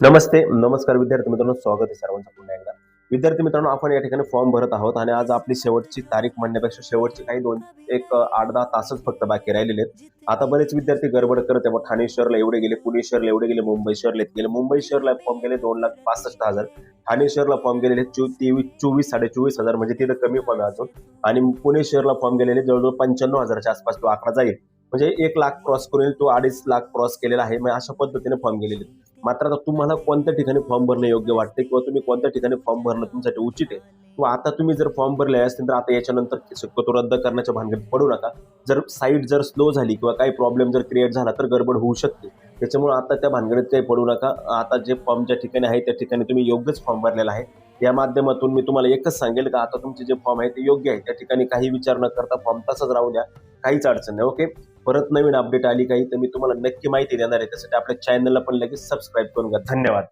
नमस्ते नमस्कार विद्यार्थी मित्रांनो स्वागत आहे सर्वांचं पुन्हा एकदा. विद्यार्थी मित्रांनो आपण या ठिकाणी फॉर्म भरत आहोत आणि आज आपली शेवटची तारीख म्हणण्यापेक्षा शेवटची काही दोन एक आठ दहा तासच फक्त बाकी राहिलेले आहेत. आता बरेच विद्यार्थी गडबड करत आहे मग ठाणे शहरला एवढे गेले पुणे शहरला एवढे गेले मुंबई शहरला गेले. मुंबई शहरला फॉर्म गेले दोन लाख पासष्ट हजार. ठाणे शहरला फॉर्म गेलेले चो तेवीस चोवीस साडे चोवीस हजार. म्हणजे तिथं कमी फॉर्म आहे अजून. आणि पुणे शहरला फॉर्म गेलेले जवळजवळ पंच्याण्णव हजाराच्या आसपास तो आकडा जाईल. म्हणजे एक लाख क्रॉस करून तो अडीच लाख क्रॉस केलेला आहे. मग अशा पद्धतीने फॉर्म गेलेले आहेत. मात्र आता तुम्हाला कोणत्या ठिकाणी फॉर्म भरणं योग्य वाटते किंवा तुम्ही कोणत्या ठिकाणी फॉर्म भरणं तुमच्यासाठी उचित आहे? किंवा आता तुम्ही जर फॉर्म भरले असतील तर आता याच्यानंतर शक्यतो रद्द करण्याच्या भानगडीत पडू नका. जर साईट जर स्लो झाली किंवा काही प्रॉब्लेम जर क्रिएट झाला तर गडबड होऊ शकते. त्याच्यामुळे आता त्या भानगडीत काही पडू नका. आता जे फॉर्म ज्या ठिकाणी आहे त्या ठिकाणी तुम्ही योग्यच फॉर्म भरलेला आहे. या माध्यमातून मी तुम्हाला एकच सांगेल का आता तुमचे जे फॉर्म आहे ते योग्य आहे. त्या ठिकाणी काही विचार न करता फॉर्म तसाच राहू द्या. काहीच अडचण नाही ओके परत नवीन अपडेट आली काही तर मी तुम्हाला नक्की माहिती देणार आहे. त्यासाठी आपल्या चॅनलला पण लगेच सबस्क्राईब करून घ्या. धन्यवाद.